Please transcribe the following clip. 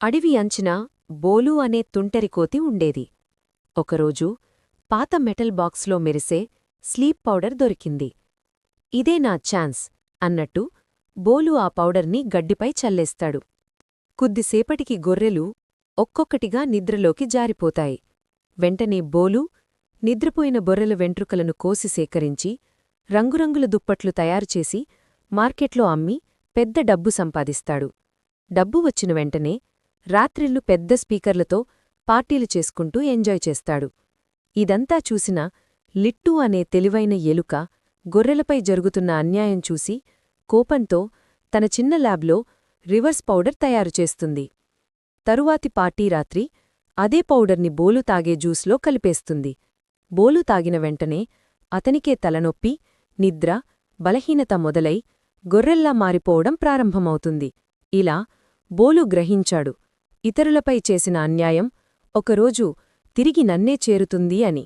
అడివి అంచున బోలు అనే తుంటరికోతి ఉండేది. ఒకరోజు పాత మెటల్ బాక్స్లో మెరిసే స్లీప్ పౌడర్ దొరికింది. ఇదే నా ఛాన్స్ అన్నట్టు బోలు ఆ పౌడర్ని గడ్డిపై చల్లేస్తాడు. కొద్దిసేపటికి గొర్రెలు ఒక్కొక్కటిగా నిద్రలోకి జారిపోతాయి. వెంటనే బోలు నిద్రపోయిన బొర్రెల వెంట్రుకలను కోసి సేకరించి రంగురంగుల దుప్పట్లు తయారుచేసి మార్కెట్లో అమ్మి పెద్ద డబ్బు సంపాదిస్తాడు. డబ్బు వచ్చిన వెంటనే రాత్రిళ్ళు పెద్ద స్పీకర్లతో పార్టీలు చేసుకుంటూ ఎంజాయ్ చేస్తాడు. ఇదంతా చూసిన లిట్టు అనే తెలివైన ఎలుక గొర్రెలపై జరుగుతున్న అన్యాయం చూసి కోపంతో తన చిన్న ల్యాబ్లో రివర్స్ పౌడర్ తయారుచేస్తుంది తరువాతి పార్టీ రాత్రి అదే పౌడర్ని బోలు తాగే జ్యూస్లో కలిపేస్తుంది. బోలు తాగిన వెంటనే అతనికే తలనొప్పి నిద్ర బలహీనత మొదలై గొర్రెల్లా మారిపోవడం ప్రారంభమవుతుంది. ఇలా బోలు గ్రహించాడు. ఇతరులపై చేసిన అన్యాయం ఒకరోజు తిరిగి నన్నే చేరుతుంది అని.